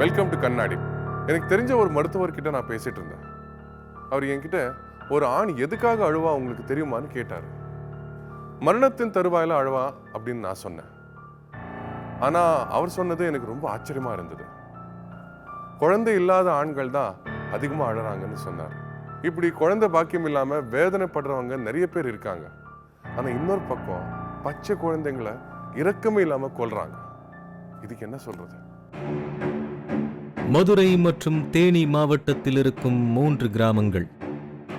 Welcome to கண்ணாடி. எனக்கு தெரிஞ்ச ஒரு மருத்துவர்கிட்ட நான் பேசிட்டு இருந்தேன். அவர் என்கிட்ட ஒரு ஆண் எதுக்காக அழுவா உங்களுக்கு தெரியுமான்னு கேட்டார். மரணத்தின் தருவாயில் அழுவா அப்படின்னு நான் சொன்னேன். ஆனால் அவர் சொன்னது எனக்கு ரொம்ப ஆச்சரியமா இருந்தது. குழந்தை இல்லாத ஆண்கள் தான் அதிகமாக அழறாங்கன்னு சொன்னார். இப்படி குழந்தை பாக்கியம் இல்லாமல் வேதனைப்படுறவங்க நிறைய பேர் இருக்காங்க. ஆனால் இன்னொரு பக்கம் பச்சை குழந்தைங்களை இரக்கமே இல்லாமல் கொல்றாங்க. இதுக்கு என்ன சொல்றது? மதுரை மற்றும் தேனி மாவட்டத்தில் இருக்கும் மூன்று கிராமங்கள்.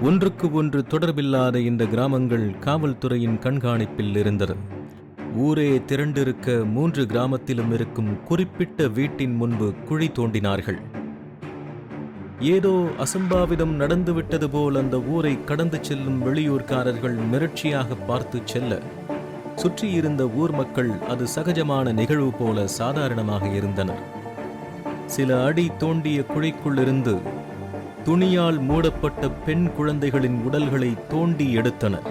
ஒன்றுக்கு ஒன்று தொடர்பில்லாத இந்த கிராமங்கள் காவல்துறையின் கண்காணிப்பில் இருந்தது. ஊரே திரண்டிருக்க மூன்று கிராமத்திலும் இருக்கும் குறிப்பிட்ட வீட்டின் முன்பு குழி தோண்டினார்கள். ஏதோ அசம்பாவிதம் நடந்துவிட்டது போல் அந்த ஊரை கடந்து செல்லும் வெளியூர்காரர்கள் மிரட்சியாக பார்த்து செல்ல சுற்றியிருந்த ஊர் மக்கள் அது சகஜமான நிகழ்வு போல சாதாரணமாக இருந்தனர். சில அடி தோண்டிய குழிக்குள்ளிருந்து துணியால் மூடப்பட்ட பெண் குழந்தைகளின் உடல்களை தோண்டி எடுத்தனர்.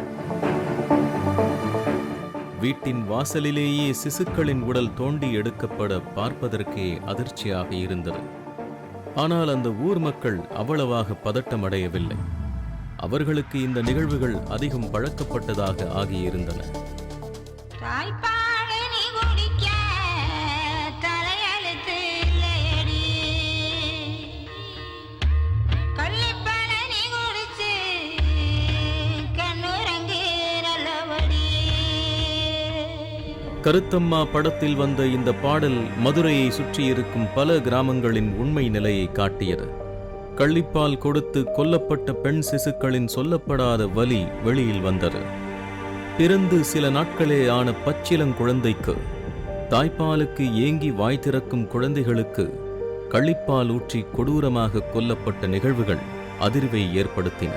வீட்டின் வாசலிலேயே சிசுக்களின் உடல் தோண்டி எடுக்கப்பட பார்ப்பதற்கே அதிர்ச்சியாக இருந்தது. ஆனால் அந்த ஊர் மக்கள் அவ்வளவாக பதட்டமடையவில்லை. அவர்களுக்கு இந்த நிகழ்வுகள் அதிகம் பழக்கப்பட்டதாக ஆகியிருந்தன. கருத்தம்மா படத்தில் வந்த இந்த பாடல் மதுரையை சுற்றியிருக்கும் பல கிராமங்களின் உண்மை நிலையை காட்டியது. கள்ளிப்பால் கொடுத்து கொல்லப்பட்ட பெண் சிசுக்களின் சொல்லப்படாத வலி வெளியில் வந்தது. பிறந்து சில நாட்களே ஆன பச்சிலங்குழந்தைக்கு தாய்ப்பாலுக்கு ஏங்கி வாய் திறக்கும் குழந்தைகளுக்கு கள்ளிப்பால் ஊற்றி கொடூரமாக கொல்லப்பட்ட நிகழ்வுகள் அதிர்வை ஏற்படுத்தின.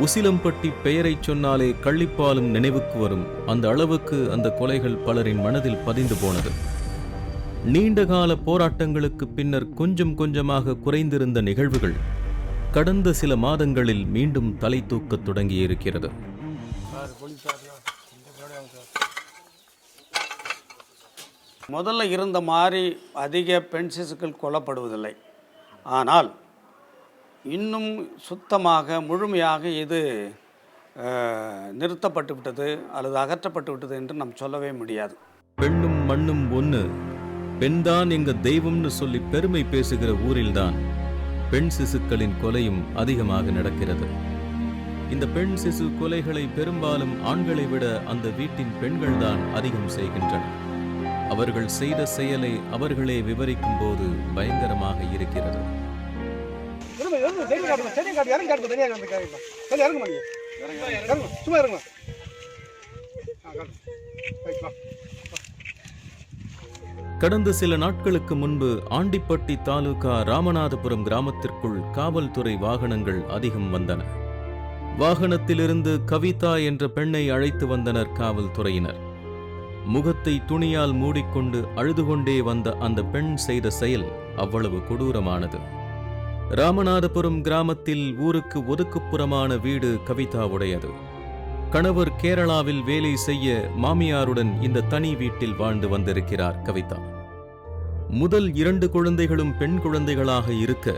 உசிலம்பட்டி பெயரைச் சொன்னாலே கள்ளிப்பாலும் நினைவுக்கு வரும். அந்த அளவுக்கு அந்த கொலைகள் பலரின் மனதில் பதிந்து போனது. நீண்டகால போராட்டங்களுக்கு பின்னர் கொஞ்சம் கொஞ்சமாக குறைந்திருந்த நிகழ்வுகள் கடந்த சில மாதங்களில் மீண்டும் தலை தூக்கத் தொடங்கியிருக்கிறது. முதல்ல இருந்த மாதிரி அதிக பெண் சிசுக்கள் கொல்லப்படுவதில்லை. ஆனால் இன்னும் சுத்தமாக முழுமையாக இது நிறுத்தப்பட்டு விட்டது அல்லது அகற்றப்பட்டு விட்டது என்று நாம் சொல்லவே முடியாது. பெண்ணும் மண்ணும் ஒன்று பெண்தான் எங்க தெய்வம்னு சொல்லி பெருமை பேசுகிற ஊரில்தான் பெண் சிசுக்களின் கொலையும் அதிகமாக நடக்கிறது. இந்த பெண் சிசு கொலைகளை பெரும்பாலும் ஆண்களை விட அந்த வீட்டின் பெண்கள்தான் அதிகம் செய்கின்றனர். அவர்கள் செய்த செயலை அவர்களே விவரிக்கும் போது பயங்கரமாக இருக்கிறது. காட்டு தனியாக சரி இறங்க மாட்டீங்க இறங்க சும்மா இறங்க. ஆ காட்டு. ரைட் வா. கடந்த சில நாட்களுக்கு முன்பு ஆண்டிப்பட்டி தாலுகா ராமநாதபுரம் கிராமத்திற்குள் காவல்துறை வாகனங்கள் அதிகம் வந்தன. வாகனத்திலிருந்து கவிதா என்ற பெண்ணை அழைத்து வந்தனர் காவல்துறையினர். முகத்தை துணியால் மூடிக்கொண்டு அழுது கொண்டே வந்த அந்த பெண் செய்த செயல் அவ்வளவு கொடூரமானது. ராமநாதபுரம் கிராமத்தில் ஊருக்கு ஒதுக்குப்புறமான வீடு கவிதாவுடையது. கணவர் கேரளாவில் வேலை செய்ய மாமியாருடன் இந்த தனி வீட்டில் வாழ்ந்து வந்திருக்கிறார் கவிதா. முதல் இரண்டு குழந்தைகளும் பெண் குழந்தைகளாக இருக்க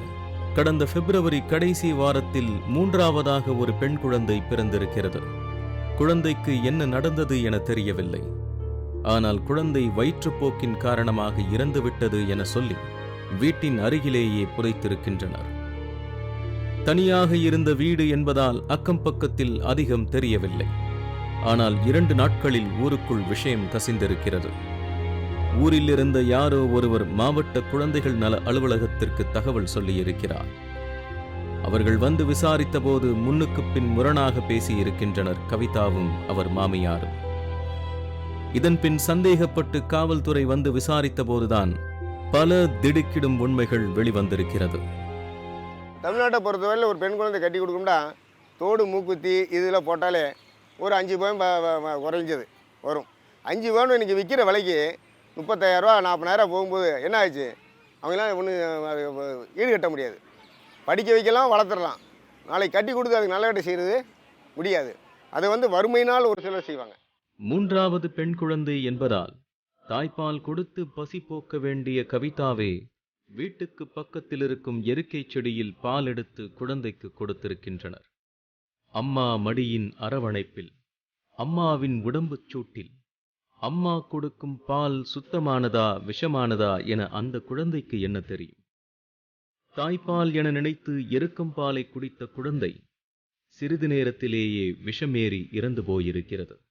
கடந்த பிப்ரவரி கடைசி வாரத்தில் மூன்றாவதாக ஒரு பெண் குழந்தை பிறந்திருக்கிறது. குழந்தைக்கு என்ன நடந்தது என தெரியவில்லை. ஆனால் குழந்தை வயிற்றுப்போக்கின் காரணமாக இறந்துவிட்டது என சொல்லி வீட்டின் அருகிலேயே புதைத்திருக்கின்றனர். தனியாக இருந்த வீடு என்பதால் அக்கம் பக்கத்தில் அதிகம் தெரியவில்லை. ஆனால் இரண்டு நாட்களில் ஊருக்குள் விஷயம் கசிந்திருக்கிறது. ஊரில் இருந்த யாரோ ஒருவர் மாவட்ட குழந்தைகள் நல அலுவலகத்திற்கு தகவல் சொல்லியிருக்கிறார். அவர்கள் வந்து விசாரித்தபோது முன்னுக்கு பின் முரணாக பேசியிருக்கின்றனர் கவிதாவும் அவர் மாமியாரும். இதன் பின் சந்தேகப்பட்டு காவல்துறை வந்து விசாரித்தபோதுதான் பல திடுக்கிடும் உண்மைகள் வெளிவந்திருக்கிறது. தமிழ்நாட்டை பொறுத்தவரையில் ஒரு பெண் குழந்தை கட்டி கொடுக்கும்னா தோடு மூக்குத்தி இதில் போட்டாலே ஒரு அஞ்சு பவன் குறைஞ்சது வரும். அஞ்சு பவன் இன்றைக்கி விற்கிற விலைக்கு முப்பத்தாயிரரூவா நாற்பதாயிரம் போகும்போது என்ன ஆச்சு அவங்களாம் ஒன்றும் ஈடு கட்ட முடியாது. படிக்க வைக்கலாம் வளர்த்துடலாம். நாளைக்கு கட்டி கொடுத்து அதுக்கு நல்ல கட்ட செய்கிறது முடியாது. அதை வந்து வறுமையினால் ஒரு சிலர் செய்வாங்க. மூன்றாவது பெண் குழந்தை என்பதால் தாய்ப்பால் கொடுத்து பசி போக்க வேண்டிய கவிதாவே வீட்டுக்கு பக்கத்தில் இருக்கும் எருக்கைச் செடியில் பால் எடுத்து குழந்தைக்கு கொடுத்திருக்கின்றனர். அம்மா மடியின் அரவணைப்பில் அம்மாவின் உடம்புச் சூட்டில் அம்மா கொடுக்கும் பால் சுத்தமானதா விஷமானதா என அந்த குழந்தைக்கு என்ன தெரியும்? தாய்ப்பால் என நினைத்து எருக்கம் பாலை குடித்த குழந்தை சிறிது நேரத்திலேயே விஷமேறி இறந்து போயிருக்கிறது.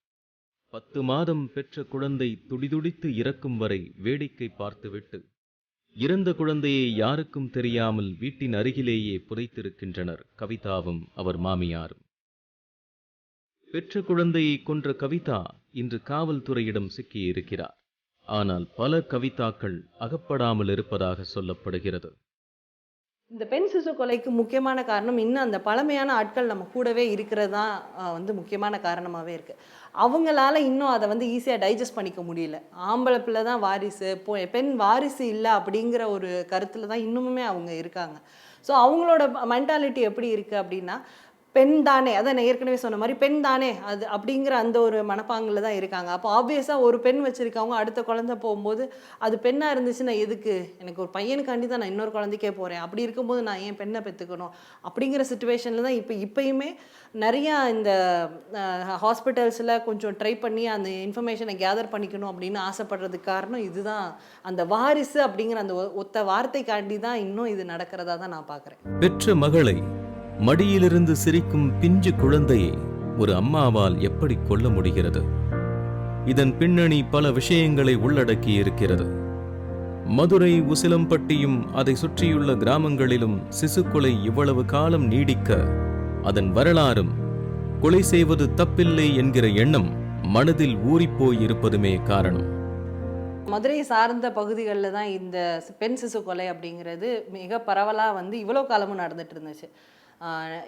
பத்து மாதம் பெற்ற குழந்தை துடிதுடித்து இறக்கும் வரை வேடிக்கை பார்த்துவிட்டு இறந்த குழந்தையை யாருக்கும் தெரியாமல் வீட்டின் அருகிலேயே புதைத்திருக்கின்றனர் கவிதாவும் அவர் மாமியாரும். பெற்ற குழந்தையை கொன்ற கவிதா இன்று காவல்துறையிடம் சிக்கியிருக்கிறார். ஆனால் பல கவிதாக்கள் அகப்படாமல் இருப்பதாக சொல்லப்படுகிறது. இந்த பெண் சிசு கொலைக்கு முக்கியமான காரணம் இன்னும் அந்த பழமையான ஆட்கள் நம்ம கூடவே இருக்கிறது தான் வந்து முக்கியமான காரணமாகவே இருக்குது அவங்களால இன்னும் அதை வந்து ஈஸியாக டைஜஸ்ட் பண்ணிக்க முடியல. ஆம்பளை பிள்ளை தான் வாரிசு பொ பெண் வாரிசு இல்லை அப்படிங்கிற ஒரு கருத்தில் தான் இன்னுமுமே அவங்க இருக்காங்க. ஸோ அவங்களோட மென்டாலிட்டி எப்படி இருக்குது அப்படின்னா பெண் தானே? அதான் நான் ஏற்கனவே சொன்ன மாதிரி பெண் தானே? அது அப்படிங்கிற அந்த ஒரு மனப்பாங்கில் தான் இருக்காங்க. அப்போ ஆப்வியஸாக ஒரு பெண் வச்சுருக்கவங்க அடுத்த குழந்தை போகும்போது அது பெண்ணாக இருந்துச்சுன்னா எதுக்கு? எனக்கு ஒரு பையனுக்காண்டி தான் நான் இன்னொரு குழந்தைக்கே போகிறேன் அப்படி இருக்கும்போது நான் ஏன் பெண்ணை பெற்றுக்கணும் அப்படிங்கிற சுச்சுவேஷனில் தான் இப்போ இப்பயுமே நிறையா இந்த ஹாஸ்பிட்டல்ஸில் கொஞ்சம் ட்ரை பண்ணி அந்த இன்ஃபர்மேஷனை கேதர் பண்ணிக்கணும் அப்படின்னு ஆசைப்படுறதுக்கு காரணம் இதுதான். அந்த வாரிசு அப்படிங்கிற அந்த ஒ- ஒத்த வார்த்தைக்காண்டி தான் இன்னும் இது நடக்கிறதா தான் நான் பார்க்குறேன் பெற்ற மகளை மடியிலிருந்து சிரிக்கும் பிஞ்சு குழந்தையை ஒரு அம்மாவால் எப்படி கொல்ல முடிகிறது? இதன் பின்னணி பல விஷயங்களை உள்ளடக்கி இருக்கிறது மதுரை உசிலம்பட்டியும் அதை சுற்றியுள்ள கிராமங்களிலும் சிசுக்கொலை இவ்வளவு காலம் நீடிக்க அதன் வரலாறும் கொலை செய்வது தப்பில்லை என்கிற எண்ணம் மனதில் ஊறிப்போய் இருப்பதுமே காரணம். மதுரை சார்ந்த பகுதிகளில் தான் இந்த பெண் சிசு கொலை அப்படிங்கிறது மிக பரவலாக வந்து இவ்வளோ காலமும் நடந்துட்டு இருந்துச்சு.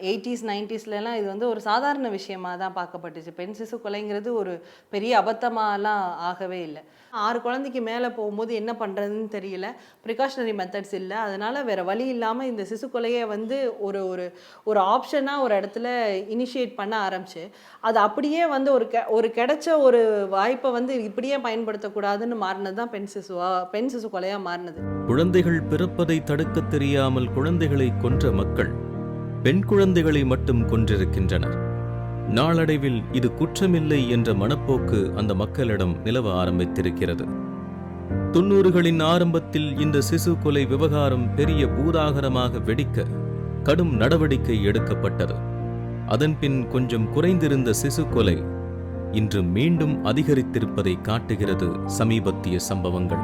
எயிட்டிஸ் நைன்டிஸ்லலாம் இது வந்து ஒரு சாதாரண விஷயமாக தான் பார்க்கப்பட்டுச்சு. பெண் சிசு கொலைங்கிறது ஒரு பெரிய அபத்தமாலாம் ஆகவே இல்லை. ஆறு குழந்தைக்கு மேலே போகும்போது என்ன பண்ணுறதுன்னு தெரியல. ப்ரிகாஷனரி மெத்தட்ஸ் இல்லை. அதனால் வேறு வழி இல்லாமல் இந்த சிசு கொலையை வந்து ஒரு ஒரு ஒரு ஆப்ஷனாக ஒரு இடத்துல இனிஷியேட் பண்ண ஆரம்பிச்சு. அது அப்படியே வந்து ஒரு கெ ஒரு கிடைச்ச ஒரு வாய்ப்பை வந்து இப்படியே பயன்படுத்தக்கூடாதுன்னு மாறினது தான் பெண் சிசுவா பெண் சிசு கொலையாக மாறினது. குழந்தைகள் பிறப்பதை தடுக்க தெரியாமல் குழந்தைகளை கொன்ற மக்கள். பெண் குழந்தைகளை மட்டும் கொன்றிருக்கின்றனர். நாளடைவில் இது குற்றமில்லை என்ற மனப்போக்கு அந்த மக்களிடம் நிலவ ஆரம்பித்திருக்கிறது. தொன்னூறுகளின் ஆரம்பத்தில் இந்த சிசு கொலை விவகாரம் பெரிய பூதாகரமாக வெடிக்க கடும் நடவடிக்கை எடுக்கப்பட்டது. அதன்பின் கொஞ்சம் குறைந்திருந்த சிசு கொலை இன்று மீண்டும் அதிகரித்திருப்பதை காட்டுகிறது சமீபத்திய சம்பவங்கள்.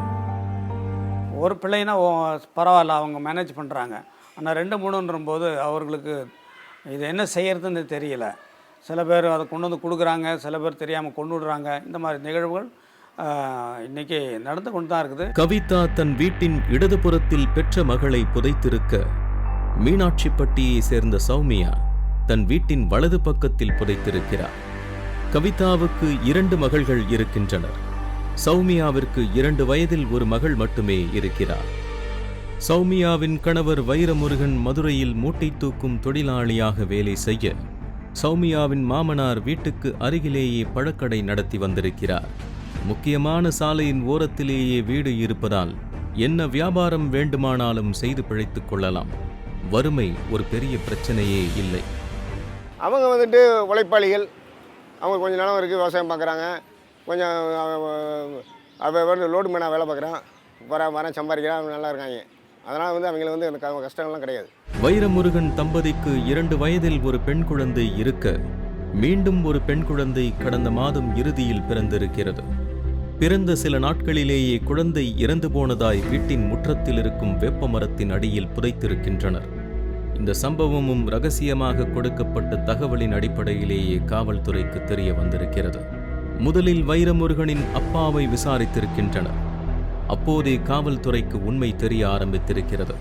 ஒரு பிள்ளைனா ஓ பரவாயில்ல அவங்க மேனேஜ் பண்ணுறாங்க ஆனால் ரெண்டு மூணுன்ற போது அவர்களுக்கு இது என்ன செய்யறதுன்னு தெரியல. சில பேர் அதை கொண்டு வந்து கொடுக்குறாங்க சில பேர் தெரியாமல் கொண்டு விடுறாங்க. இந்த மாதிரி நிகழ்வுகள் இன்னைக்கு நடந்து கொண்டு தான் இருக்குது. கவிதா தன் வீட்டின் இடதுபுறத்தில் பெற்ற மகளை புதைத்திருக்க மீனாட்சிப்பட்டியை சேர்ந்த சௌமியா தன் வீட்டின் வலது பக்கத்தில் புதைத்திருக்கிறார். கவிதாவுக்கு இரண்டு மகள்கள் இருக்கின்றனர். சௌமியாவிற்கு இரண்டு வயதில் ஒரு மகள் மட்டுமே இருக்கிறார். சௌமியாவின் கணவர் வைரமுருகன் மதுரையில் மூட்டை தூக்கும் தொழிலாளியாக வேலை செய்ய சௌமியாவின் மாமனார் வீட்டுக்கு அருகிலேயே பழக்கடை நடத்தி வந்திருக்கிறார். முக்கியமான சாலையின் ஓரத்திலேயே வீடு இருப்பதால் என்ன வியாபாரம் வேண்டுமானாலும் செய்து பிழைத்துக் கொள்ளலாம். வறுமை ஒரு பெரிய பிரச்சனையே இல்லை. அவங்க வந்துட்டு உழைப்பாளிகள். அவங்க கொஞ்சம் நிலம் இருக்குது விவசாயம் பார்க்குறாங்க. கொஞ்சம் அவ வந்து லோடு மேனாக வேலை பார்க்குறான். வர வரேன் சம்பாதிக்கிறான் அவங்க நல்லா இருக்காங்க. அதனால் வந்து அவங்கள வந்து அந்த கஷ்டங்கள்லாம் கிடையாது. வைரமுருகன் தம்பதிக்கு இரண்டு வயதில் ஒரு பெண் குழந்தை இருக்க மீண்டும் ஒரு பெண் குழந்தை கடந்த மாதம் இறுதியில் பிறந்திருக்கிறது. பிறந்த சில நாட்களிலேயே குழந்தை இறந்து போனதாய் வீட்டின் முற்றத்தில் இருக்கும் வேப்ப மரத்தின் அடியில் புதைத்திருக்கின்றனர். இந்த சம்பவமும் ரகசியமாக கொடுக்கப்பட்ட தகவலின் அடிப்படையிலேயே காவல்துறைக்கு தெரிய வந்திருக்கிறது. முதலில் வைரமுருகனின் அப்பாவை விசாரித்திருக்கின்றனர். அப்போதே காவல்துறைக்கு உண்மை தெரிய ஆரம்பித்திருக்கிறது.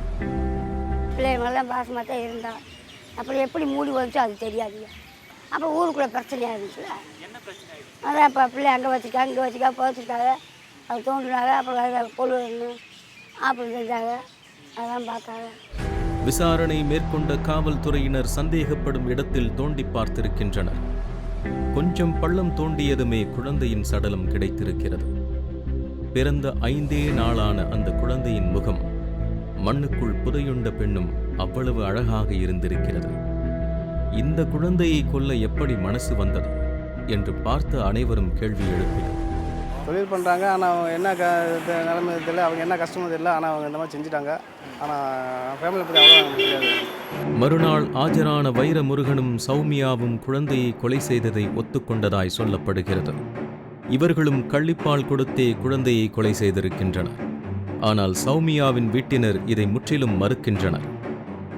பிள்ளைங்கள்லாம் பாசமாக தான் இருந்தா. அப்புறம் எப்படி மூடி வந்துச்சோ அது தெரியாதுங்க. அப்புறம் ஊருக்குள்ளே பிரச்சனையாக இருந்துச்சுல அதான் இப்போ பிள்ளை அங்கே வச்சுக்கா இங்கே வச்சுக்கா போச்சுருக்காங்க அது தோன்றுனாங்க அப்புறம் அதை பொழுது அப்படி செஞ்சாங்க. அதெல்லாம் பார்த்தாங்க. விசாரணை மேற்கொண்ட காவல்துறையினர் சந்தேகப்படும் இடத்தில் தோண்டி பார்த்திருக்கின்றனர். கொஞ்சம் பள்ளம் தோண்டியதுமே குழந்தையின் சடலம் கிடைத்திருக்கிறது. பிறந்த ஐந்தே நாளான அந்த குழந்தையின் முகம் மண்ணுக்குள் புதையுண்ட பெண்ணும் அவ்வளவு அழகாக இருந்திருக்கிறது. இந்த குழந்தையை கொல்ல எப்படி மனசு வந்தது என்று பார்த்த அனைவரும் கேள்வி எழுப்பினர். தொழில் பண்ணுறாங்க ஆனால் அவங்க என்ன க நிலைமை தெரியல. அவங்க என்ன கஷ்டமோ தெரியல. ஆனால் அவங்க இந்த மாதிரி செஞ்சுட்டாங்க. ஆனால் ஃபேமிலி பற்றி அவ்வளோ நமக்கு தெரியாது. மறுநாள் ஆஜரான வைரமுருகனும் சௌமியாவும் குழந்தையை கொலை செய்ததை ஒத்துக்கொண்டதாய் சொல்லப்படுகிறது. இவர்களும் கள்ளிப்பால் கொடுத்தே குழந்தையை கொலை செய்திருக்கின்றனர். ஆனால் சௌமியாவின் வீட்டினர் இதை முற்றிலும் மறுக்கின்றனர்.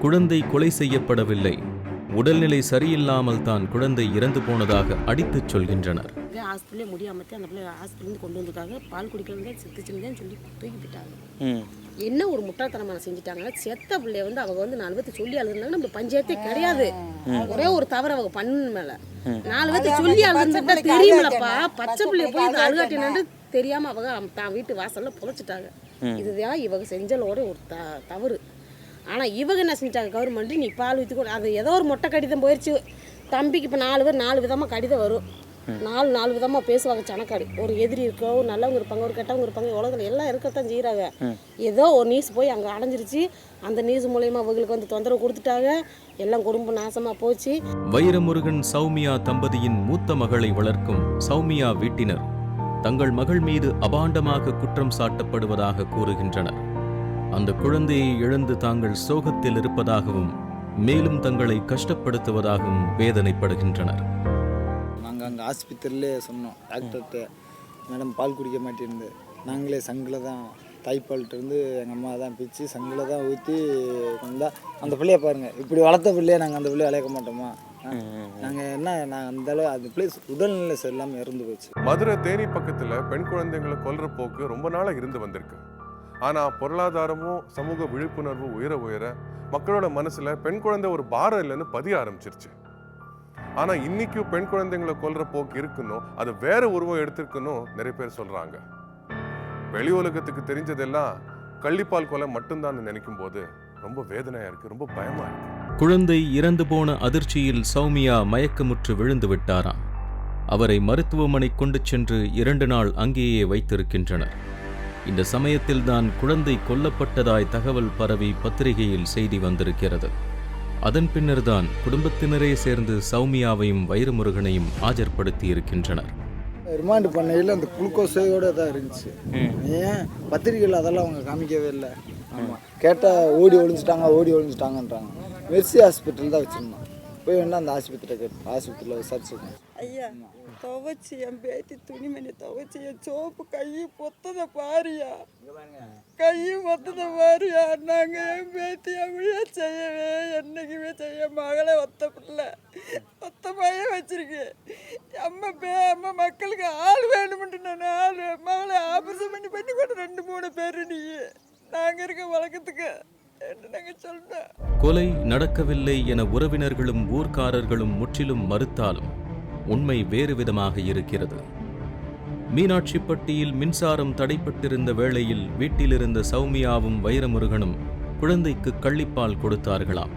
குழந்தை கொலை செய்யப்படவில்லை. உடல்நிலை சரியில்லாமல் தான் குழந்தை இறந்து போனதாக அடித்துச் சொல்கின்றனர். ஹாஸ்பிட்டலே முடியாம அந்த பிள்ளை ஹாஸ்பிட்டலேருந்து கொண்டு வந்துட்டாங்க பால் குடிக்கிறவங்க செத்துச்சுன்னு சொல்லி தூக்கி போயிட்டாங்க. ம். என்ன ஒரு முட்டாள்தனமான செஞ்சுட்டாங்க செத்த பிள்ளைய வந்து அவங்க வந்து நாலு பேர்த்து சொல்லி அழுதுனாங்க நம்ம பஞ்சாயத்தே கிடையாது. ஒரே ஒரு தவறு அவங்க பண்ணு மேல. நாலு பேர்த்து சொல்லி அழுதுன்றா தெரியுமில்லப்பா பச்சை பிள்ளைய போய் இது அழுகாட்டினான்னு தெரியாம அவங்க அவ- தான் வீட்டு வாசல்ல புதைச்சிட்டாங்க. இதுதான் இவங்க செஞ்சலோட ஒரு த தவறு. ஆனா இவங்க என்ன செஞ்சிட்டாங்க? கவர்மெண்ட் நீ பால் ஊற்றி கொடு அது ஏதோ ஒரு மொட்டை கடிதம் போயிடுச்சு தம்பிக்கு இப்போ நாலு பேர் நாலு விதமா கடிதம் வரும். நாலு நாலு விதமா பேசுவாங்க சனக்காடி. ஒரு எதிரி இருக்கோ ஒரு நல்லவங்க இருப்பாங்க ஒரு கெட்டவங்க இருப்பாங்க உலகத்துல எல்லாம் இருக்கத்தான் செய்கிறாங்க ஏதோ ஒரு நியூஸ் போய் அங்கே அடைஞ்சிருச்சு. அந்த நியூஸ் மூலயமா அவங்களுக்கு வந்து தொந்தரவு கொடுத்துட்டாங்க. எல்லாம் குடும்பம் நாசமா போச்சு. வைரமுருகன் சௌமியா தம்பதியின் மூத்த மகளை வளர்க்கும் சௌமியா வீட்டினர். தங்கள் மகள் மீது அபாண்டமாக குற்றம் சாட்டப்படுவதாக கூறுகின்றனர். அந்த குழந்தையை இழந்து தாங்கள் சோகத்தில் இருப்பதாகவும் மேலும் தங்களை கஷ்டப்படுத்துவதாகவும் வேதனைப்படுகின்றனர். நாங்கள் அங்கே ஆஸ்பத்திரியிலே சொன்னோம். டாக்டர்கிட்ட மேடம் பால் குடிக்க மாட்டேருந்து நாங்களே சங்கில் தான் தாய்ப்பால்கிட்ட இருந்து எங்கள் அம்மா தான் பிச்சு சங்கில் தான் ஊற்றி வந்தால் அந்த பிள்ளைய பாருங்கள் இப்படி வளர்த்த பிள்ளைய நாங்கள் அந்த பிள்ளைய வளர்க்க மாட்டோமா? நாங்கள் என்ன நான் அந்த அளவு அந்த பிள்ளை உடல்நிலை சரியில்லாமல் இறந்து போச்சு. மதுரை தேனி பக்கத்தில் பெண் குழந்தைங்களை கொல்ற போக்கு ரொம்ப நாளாக இருந்து வந்திருக்கு. ஆனால் பொருளாதாரமும் சமூக விழிப்புணர்வும் உயர உயர மக்களோட மனசில் பெண் குழந்தை ஒரு பாரம் இல்லைன்னு பதிய ஆரம்பிச்சிருச்சு. ஆனால் இன்னைக்கும் பெண் குழந்தைங்களை கொல்ற போக்கு இருக்கணும் அது வேற உருவம் எடுத்திருக்கணும் நிறைய பேர் சொல்றாங்க. வெளி உலகத்துக்கு தெரிஞ்சதெல்லாம் கள்ளிப்பால் கொலை மட்டும்தான் நினைக்கும் போது ரொம்ப வேதனையா இருக்கு ரொம்ப பயமா இருக்கு. குழந்தை இறந்து போன அதிர்ச்சியில் சௌமியா மயக்கமுற்று விழுந்து விட்டாராம். அவரை மருத்துவமனை கொண்டு சென்று இரண்டு நாள் அங்கேயே வைத்திருக்கின்றனர். இந்த சமயத்தில்தான் குழந்தை கொல்லப்பட்டதாய் தகவல் பரவி பத்திரிகையில் செய்தி வந்திருக்கிறது. அதன் பின்னர்தான் குடும்பத்தினரே சேர்ந்து சௌமியாவையும் வைரமுருகனையும் ஆஜர்படுத்தி இருக்கின்றனர் ரிமாண்ட் பண்ணையில் அந்த குளுக்கோஸையோட தான் இருந்துச்சு. ஏன்? பத்திரிக்கையில் அதெல்லாம் அவங்க காமிக்கவே இல்லை. ஆமாம் கேட்டால் ஓடி ஒளிஞ்சிட்டாங்க ஓடி ஒளிஞ்சிட்டாங்கன்றாங்க. மெர்சி ஹாஸ்பிட்டல் தான் வச்சுருந்தோம். போய் வேணா அந்த ஆஸ்பத்திரியில் கேட்டு ஆஸ்பத்திரியில் விசாரிச்சுக்கோங்க. ஐயா துவைச்சி என் பேத்தி துணிமணி துவைச்சி என் சோப்பு கை பொத்தத பாரியா. கை பொத்தத பாரியா. நாங்க என் பேத்தி அப்படியே செய்யவே என்னைக்குமே செய்ய மகளை ஒத்த பிள்ளை ஒத்த பையன் வச்சிருக்கேன் அம்மா பே அம்மா மக்களுக்கு ஆள் வேணும்ட்டு நான் ஆள் மகளை ஆபரேஷன் பண்ணி பண்ணி கொண்டு ரெண்டு மூணு பேர் நீ. நாங்க இருக்க வழக்கத்துக்கு கொலை நடக்கவில்லை என உறவினர்களும் ஊர்க்காரர்களும் முற்றிலும் மறுத்தாலும் உண்மை வேறு விதமாக இருக்கிறது. மீனாட்சிப்பட்டியில் மின்சாரம் தடைப்பட்டிருந்த வேளையில் வீட்டிலிருந்த சௌமியாவும் வைரமுருகனும் குழந்தைக்கு கள்ளிப்பால் கொடுத்தார்களாம்.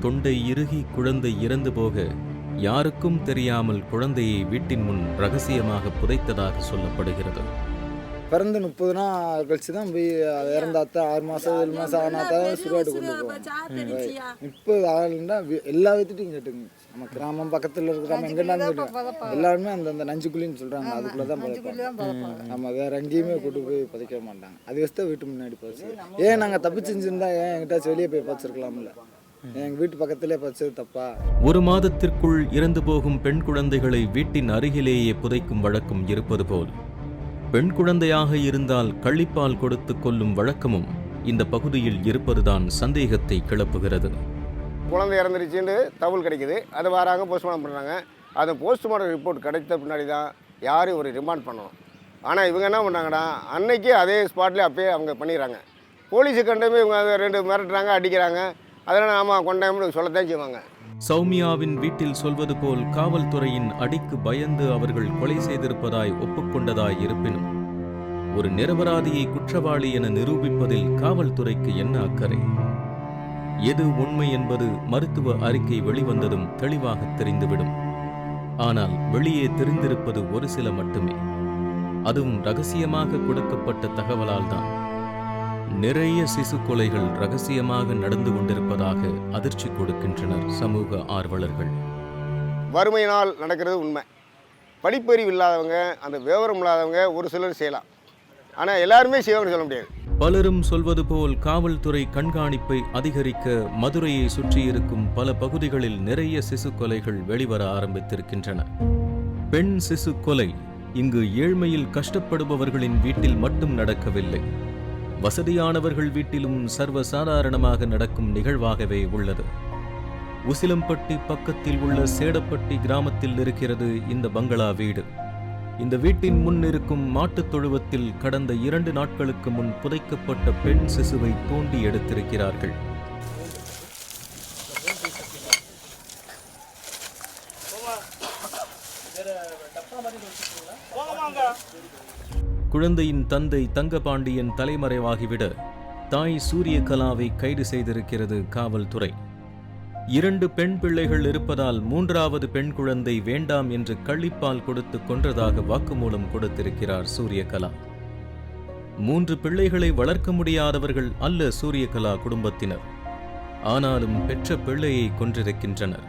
தொண்டை இறுகி குழந்தை இறந்து போக யாருக்கும் தெரியாமல் குழந்தையை வீட்டின் முன் ரகசியமாக புதைத்ததாக சொல்லப்படுகிறது. பிறந்து முப்பது நாள் கழிச்சு தான் போய் இறந்தாத்தான் ஆறு மாதம் ஏழு மாதம் ஆனாத்தான் சுடுகாடு கொண்டு போவோம் முப்பது ஆளுன்னா எல்லா வித்துட்டையும் கேட்டுங்க நம்ம கிராமம் பக்கத்தில் இருக்கிறாம எங்கேனாலும் கேட்டுங்க எல்லாருமே அந்த அந்த நஞ்சுக்குழின்னு சொல்கிறாங்க அதுக்குள்ளே தான் புதைப்பாங்க. நம்ம வேற எங்கேயுமே கூட்டு போய் புதைக்க மாட்டாங்க. அது வச்சு தான் வீட்டு முன்னாடி போச்சு ஏன் நாங்கள் தப்பு செஞ்சுருந்தா ஏன் எங்கிட்டாச்சும் வெளியே போய் பச்சிருக்கலாம்ல எங்கள் வீட்டு பக்கத்துலேயே பச்சது தப்பா? ஒரு மாதத்திற்குள் இறந்து போகும் பெண் குழந்தைகளை வீட்டின் அருகிலேயே புதைக்கும் வழக்கம் இருப்பது போல். பெண் குழந்தையாக இருந்தால் கள்ளிப்பால் கொடுத்து கொல்லும் வழக்கமும் இந்த பகுதியில் இருப்பதுதான் சந்தேகத்தை கிளப்புகிறது. குழந்தை இறந்துருச்சுன்னு தகவல் கிடைக்குது. அது வராங்க போஸ்ட்மார்ட்டம் பண்ணுறாங்க. அது போஸ்ட்மார்ட்டம் ரிப்போர்ட் கிடைத்த பின்னாடி தான் யாரையும் ஒரு ரிமாண்ட் பண்ணணும். ஆனால் இவங்க என்ன பண்ணாங்கன்னா அன்னைக்கே அதே ஸ்பாட்லேயே அப்பயே அவங்க பண்ணிடுறாங்க. போலீஸு கண்டமே இவங்க ரெண்டு மிரட்டுறாங்க அடிக்கிறாங்க. அதெல்லாம் ஆமாம் கொண்டாமல் சொல்லத்தான் செய்வாங்க. சௌமியாவின் வீட்டில் சொல்வது போல் காவல்துறையின் அடிக்கு பயந்து அவர்கள் கொலை செய்திருப்பதாய் ஒப்புக்கொண்டதாய் இருப்பினும் ஒரு நிரபராதியை குற்றவாளி என நிரூபிப்பதில் காவல்துறைக்கு என்ன அக்கறை? எது உண்மை என்பது மருத்துவ அறிக்கை வெளிவந்ததும் தெளிவாக தெரிந்துவிடும். ஆனால் வெளியே தெரிந்திருப்பது ஒரு சில மட்டுமே. அதுவும் ரகசியமாக கொடுக்கப்பட்ட தகவலால்தான். நிறைய சிசு கொலைகள் ரகசியமாக நடந்து கொண்டிருப்பதாக அதிர்ச்சி கொடுக்கின்றனர் சமூக ஆர்வலர்கள். வறுமையினால் நடக்கிறது உண்மை. படிப்பறிவு இல்லாதவங்க அந்த விவரம் இல்லாதவங்க ஒரு சிலர் செய்யலாம். ஆனால் எல்லாருமே செய்வாங்கன்னு சொல்ல முடியாது. பலரும் சொல்வது போல் காவல்துறை கண்காணிப்பை அதிகரிக்க மதுரையை சுற்றியிருக்கும் பல பகுதிகளில் நிறைய சிசு கொலைகள் வெளிவர ஆரம்பித்திருக்கின்றன. பெண் சிசு கொலை இங்கு ஏழ்மையில் கஷ்டப்படுபவர்களின் வீட்டில் மட்டும் நடக்கவில்லை. வசதியானவர்கள் வீட்டிலும் சர்வசாதாரணமாக நடக்கும் நிகழ்வாகவே உள்ளது. உசிலம்பட்டி பக்கத்தில் உள்ள சேடப்பட்டி கிராமத்தில் இருக்கிறது இந்த பங்களா வீடு. இந்த வீட்டின் முன் இருக்கும் மாட்டுத் தொழுவத்தில் கடந்த இரண்டு நாட்களுக்கு முன் புதைக்கப்பட்ட பெண் சிசுவை தோண்டி எடுத்திருக்கிறார்கள். குழந்தையின் தந்தை தங்கபாண்டியன் தலைமறைவாகிவிட தாய் சூரியகலாவை கைது செய்திருக்கிறது காவல்துறை. இரண்டு பெண் பிள்ளைகள் இருப்பதால் மூன்றாவது பெண் குழந்தை வேண்டாம் என்று கள்ளிப்பால் கொடுத்து கொன்றதாக வாக்குமூலம் கொடுத்திருக்கிறார் சூரியகலா. மூன்று பிள்ளைகளை வளர்க்க முடியாதவர்கள் அல்ல சூரியகலா குடும்பத்தினர். ஆனாலும் பெற்ற பிள்ளையை கொன்றிருக்கின்றனர்.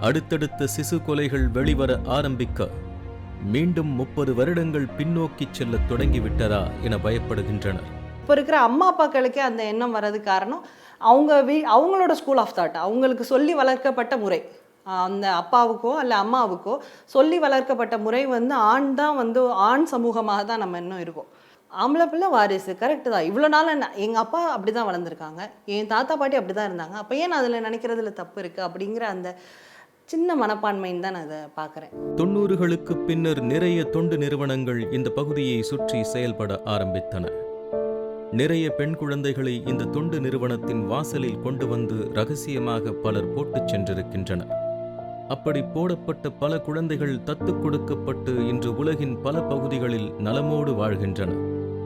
அடுத்தடுத்த சிசு கொலைகள் வெளிவர ஆரம்பிக்க மீண்டும் முப்பது வருடங்கள் பின்னோக்கி செல்ல தொடங்கிவிட்டதா என பயப்படுகின்றனர். இப்போ இருக்கிற அம்மா அப்பாக்களுக்கே அந்த எண்ணம் வர்றது காரணம் அவங்க வீ அவங்களோட ஸ்கூல் ஆஃப் தாட் அவங்களுக்கு சொல்லி வளர்க்கப்பட்ட முறை. அந்த அப்பாவுக்கோ அல்ல அம்மாவுக்கோ சொல்லி வளர்க்கப்பட்ட முறை வந்து ஆண் தான் வந்து ஆண் சமூகமாக தான் நம்ம இன்னும் இருக்கோம். ஆம்பளை பிள்ளை வாரிசு கரெக்டு தான். இவ்வளோ நாள் எங்கள் அப்பா அப்படி தான் வளர்ந்துருக்காங்க. என் தாத்தா பாட்டி அப்படி தான் இருந்தாங்க. அப்போ ஏன் அதில் நினைக்கிறதுல தப்பு இருக்குது அப்படிங்கிற அந்த சின்ன மனப்பான்மைன்னு தான் நான் அதை பார்க்குறேன். தொண்ணூறுகளுக்கு பின்னர் நிறைய தொண்டு நிறுவனங்கள் இந்த பகுதியை சுற்றி செயல்பட ஆரம்பித்தன. நிறைய பெண் குழந்தைகளை இந்த தொண்டு நிறுவனத்தின் வாசலில் கொண்டு வந்து ரகசியமாக பலர் போட்டுச் சென்றிருக்கின்றனர் அப்படி போடப்பட்ட பல குழந்தைகள் தத்து கொடுக்கப்பட்டு இன்று உலகின் பல பகுதிகளில் நலமோடு வாழ்கின்றன.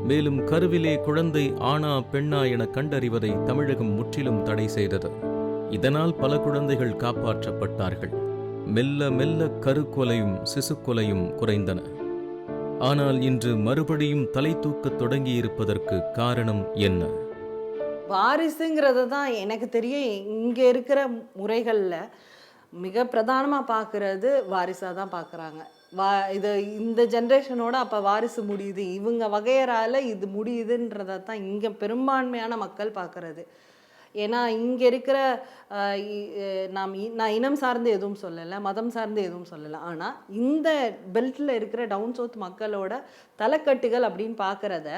மேலும் கருவிலே குழந்தை ஆணா பெண்ணா என கண்டறிவதை தமிழகம் முற்றிலும் தடை செய்தது. இதனால் பல குழந்தைகள் காப்பாற்றப்பட்டார்கள். மெல்ல மெல்ல கருக்கொலையும் சிசுக்கொலையும் குறைந்தன. ஆனால் இன்று மறுபடியும் தலை தூக்க தொடங்கியிருப்பதற்கு காரணம் என்ன? வாரிசுங்கிறது தான் எனக்கு தெரிய இங்கே இருக்கிற முறைகளில் மிக பிரதானமாக பார்க்குறது வாரிசாக தான் பார்க்குறாங்க. வா இது இந்த ஜென்ரேஷனோட அப்போ வாரிசு முடியுது. இவங்க வகையறால இது முடியுதுன்றதை தான் இங்கே பெரும்பான்மையான மக்கள் பார்க்குறது. ஏன்னா இங்கே இருக்கிற நாம் நான் இனம் சார்ந்து எதுவும் சொல்லலை மதம் சார்ந்து எதுவும் சொல்லலை. ஆனால் இந்த பெல்ட்டில் இருக்கிற டவுன் சவுத் மக்களோட தலைக்கட்டுகள் அப்படின்னு பார்க்குறத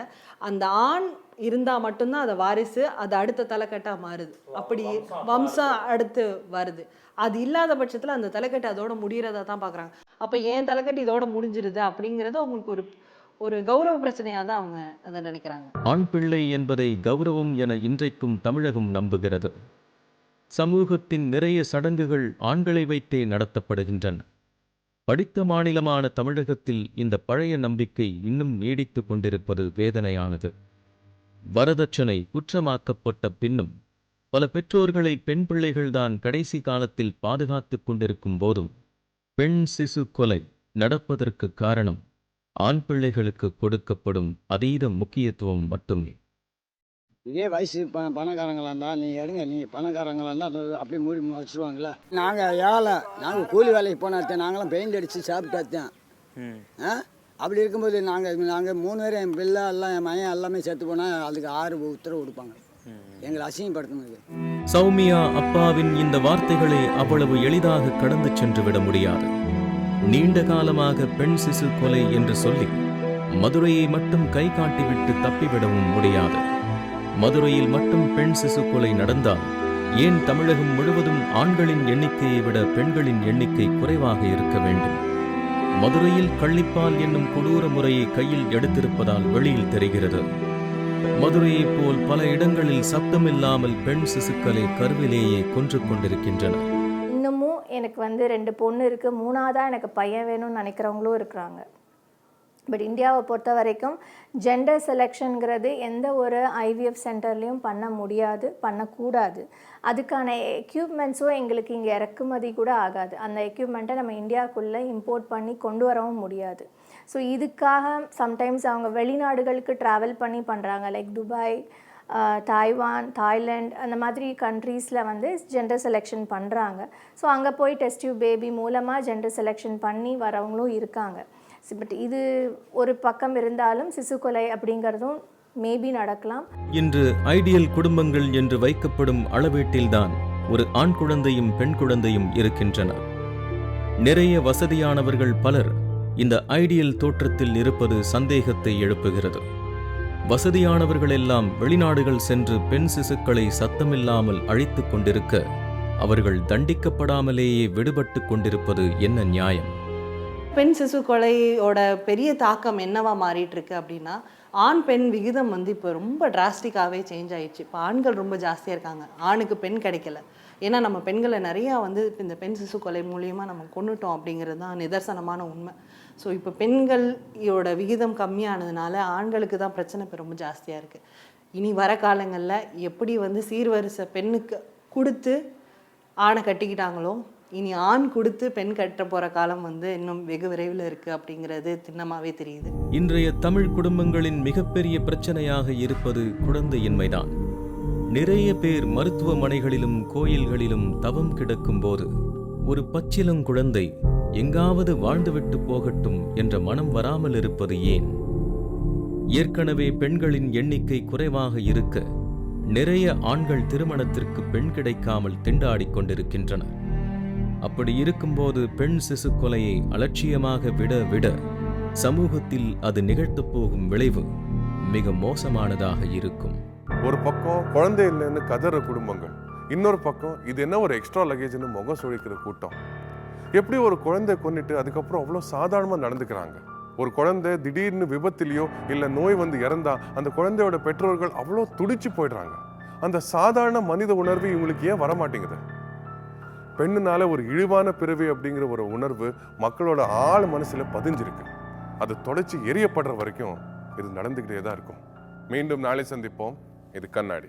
அந்த ஆண் இருந்தால் மட்டும்தான் அதை வாரிசு அது அடுத்த தலைக்கட்டாக மாறுது. அப்படி வம்சம் அடுத்து வருது. அது இல்லாத பட்சத்தில் அந்த தலைக்கட்டு அதோட முடிகிறதா தான் பார்க்குறாங்க. அப்போ ஏன் தலைக்கட்டு இதோட முடிஞ்சிருது அப்படிங்கிறது அவங்களுக்கு ஒரு ஒரு கௌரவ பிரச்சனையாக தான் அவங்க அதை நினைக்கிறாங்க. ஆண் பிள்ளை என்பதை கௌரவம் என இன்றைக்கும் தமிழகம் நம்புகிறது. சமூகத்தின் நிறைய சடங்குகள் ஆண்களை வைத்தே நடத்தப்படுகின்றன. படித்த மாநிலமான தமிழகத்தில் இந்த பழைய நம்பிக்கை இன்னும் நீடித்துக் கொண்டிருப்பது வேதனையானது. வரதட்சணை குற்றமாக்கப்பட்ட பின்னும் பல பெற்றோர்களை பெண் பிள்ளைகள்தான் கடைசி காலத்தில் பாதுகாத்துக் கொண்டிருக்கும் போதும் பெண் சிசு கொலை நடப்பதற்கு காரணம் ஆண் பிள்ளைகளுக்கு கொடுக்கப்படும் அதீத முக்கியத்துவம் மட்டுமே. இதே வயசு ப பணக்காரங்களா இருந்தா நீங்கள் எடுங்க நீங்கள் பணக்காரங்களா இருந்தால் அப்படியே மூடி வச்சுருவாங்களே நாங்கள் ஏழை நாங்கள் கூலி வேலைக்கு போனாத்தேன் நாங்களாம் பெயிண்ட் அடித்து சாப்பிட்டாத்தேன் ஆ? அப்படி இருக்கும்போது நாங்கள் நாங்கள் மூணு பேரும் என் பிள்ளை எல்லாம் என் மகன் எல்லாமே செத்து போனால் அதுக்கு ஆறு உத்தரவு கொடுப்பாங்க. எங்களை அசிங்கப்படுத்தினது. சௌமியா அப்பாவின் இந்த வார்த்தைகளை அவ்வளவு எளிதாக கடந்து சென்று விட முடியாது. நீண்ட காலமாக பெண் சிசு கொலை என்று சொல்லி மதுரையை மட்டும் கை காட்டிவிட்டு தப்பிவிடவும் முடியாது. மதுரையில் மட்டும் பெண் சிசு கொலை நடந்தால் ஏன் தமிழகம் முழுவதும் ஆண்களின் எண்ணிக்கையை விட பெண்களின் எண்ணிக்கை குறைவாக இருக்க வேண்டும்? மதுரையில் கள்ளிப்பால் என்னும் கொடூர முறையை கையில் எடுத்திருப்பதால் வெளியில் தெரிகிறது. மதுரையைப் போல் பல இடங்களில் சப்தமில்லாமல் பெண் சிசுக்களை கருவிலேயே கொன்று கொண்டிருக்கின்றன எனக்கு வந்து ரெண்டு பொண்ணு இருக்குது மூணாவதாக எனக்கு பையன் வேணும்னு நினைக்கிறவங்களும் இருக்கிறாங்க. பட் இந்தியாவை பொறுத்த வரைக்கும் ஜெண்டர் செலெக்ஷனுங்கிறது எந்த ஒரு ஐவிஎஃப் சென்டர்லேயும் பண்ண முடியாது பண்ணக்கூடாது. அதுக்கான எக்யூப்மெண்ட்ஸும் எங்களுக்கு இங்கே இறக்குமதி கூட ஆகாது. அந்த எக்யூப்மெண்ட்டை நம்ம இந்தியாவுக்குள்ளே இம்போர்ட் பண்ணி கொண்டு வரவும் முடியாது. ஸோ இதுக்காக சம்டைம்ஸ் அவங்க வெளிநாடுகளுக்கு ட்ராவல் பண்ணி பண்ணுறாங்க லைக் துபாய் தாய்வான் தாய்லாண்ட் அந்த மாதிரி கண்ட்ரீஸில் வந்து ஜெண்டர் செலெக்ஷன் பண்ணுறாங்க ஸோ அங்கே போய் டெஸ்ட் டியூப் பேபி மூலமாக ஜெண்டர் செலெக்ஷன் பண்ணி வரவங்களும் இருக்காங்க. பட் இது ஒரு பக்கம் இருந்தாலும் சிசு கொலை அப்படிங்கிறதும் மேபி நடக்கலாம். இன்று ஐடியல் குடும்பங்கள் என்று வைக்கப்படும் அளவீட்டில்தான் ஒரு ஆண் குழந்தையும் பெண் குழந்தையும் இருக்கின்றன நிறைய வசதியானவர்கள் பலர் இந்த ஐடியல் தோற்றத்தில் இருப்பது சந்தேகத்தை எழுப்புகிறது. வசதியானவர்கள் எல்லாம் வெளிநாடுகள் சென்று பெண் சிசுக்களை சத்தமில்லாமல் அழித்துக் கொண்டிருக்க அவர்கள் தண்டிக்கப்படாமலேயே விடுபட்டு கொண்டிருப்பது என்ன நியாயம்? பெண் சிசு கொலையோட பெரிய தாக்கம் என்னவா மாறிட்டு இருக்கு அப்படின்னா ஆண் பெண் விகிதம் வந்து இப்போ ரொம்ப டிராஸ்டிக்காகவே சேஞ்ச் ஆயிடுச்சு. இப்போ ஆண்கள் ரொம்ப ஜாஸ்தியாக இருக்காங்க. ஆணுக்கு பெண் கிடைக்கல. ஏன்னா நம்ம பெண்களை நிறையா வந்து இந்த பெண் சிசு கொலை மூலியமாக நம்ம கொண்டுட்டோம் அப்படிங்கிறது தான் நிதர்சனமான உண்மை. ஸோ இப்போ பெண்களோட விகிதம் கம்மியானதுனால ஆண்களுக்கு தான் பிரச்சனை இப்போ ரொம்ப ஜாஸ்தியாக இருக்குது இனி வர காலங்களில் எப்படி வந்து சீர்வரிசை பெண்ணுக்கு கொடுத்து ஆணை கட்டிக்கிட்டாங்களோ இனி ஆண் கொடுத்து பெண் கட்ட போகிற காலம் வந்து இன்னும் வெகு விரைவில் இருக்குது அப்படிங்கிறது திண்ணமாகவே தெரியுது. இன்றைய தமிழ் குடும்பங்களின் மிகப்பெரிய பிரச்சனையாக இருப்பது குழந்தையின்மைதான். நிறைய பேர் மருத்துவமனைகளிலும் கோயில்களிலும் தவம் கிடக்கும்போது ஒரு பச்சிலங்குழந்தை எங்காவது வாழ்ந்துவிட்டு போகட்டும் என்ற மனம் வராமல் இருப்பது ஏன்? ஏற்கனவே பெண்களின் எண்ணிக்கை குறைவாக இருக்க நிறைய ஆண்கள் திருமணத்திற்கு பெண் கிடைக்காமல் திண்டாடிக் கொண்டிருக்கின்றனர். அப்படி இருக்கும்போது பெண் சிசு கொலையை அலட்சியமாக விட விட சமூகத்தில் அது நிகழ்த்தப் போகும் விளைவு மிக மோசமானதாக இருக்கும். ஒரு பக்கம் குழந்தை இல்லைன்னு கதற குடும்பங்கள் இன்னொரு பக்கம் இது என்ன ஒரு எக்ஸ்ட்ரா லக்கேஜ்னு முகம் சுழிக்கிற கூட்டம். எப்படி ஒரு குழந்தை கொன்னுட்டு அதுக்கப்புறம் அவ்வளோ சாதாரணமாக நடந்துக்கிறாங்க? ஒரு குழந்தை திடீர்னு விபத்திலையோ இல்லை நோய் வந்து இறந்தா அந்த குழந்தையோட பெற்றோர்கள் அவ்வளோ துடிச்சு போயிடுறாங்க. அந்த சாதாரண மனித உணர்வு இவங்களுக்கு ஏன் வரமாட்டேங்குது? பெண்ணுனால ஒரு இழிவான பிறவி அப்படிங்கிற ஒரு உணர்வு மக்களோட ஆள் மனசுல பதிஞ்சிருக்கு. அது தொடச்சி எரியப்படுற வரைக்கும் இது நடந்துக்கிட்டே தான் இருக்கும். மீண்டும் நாளை சந்திப்போம். இது கண்ணாடி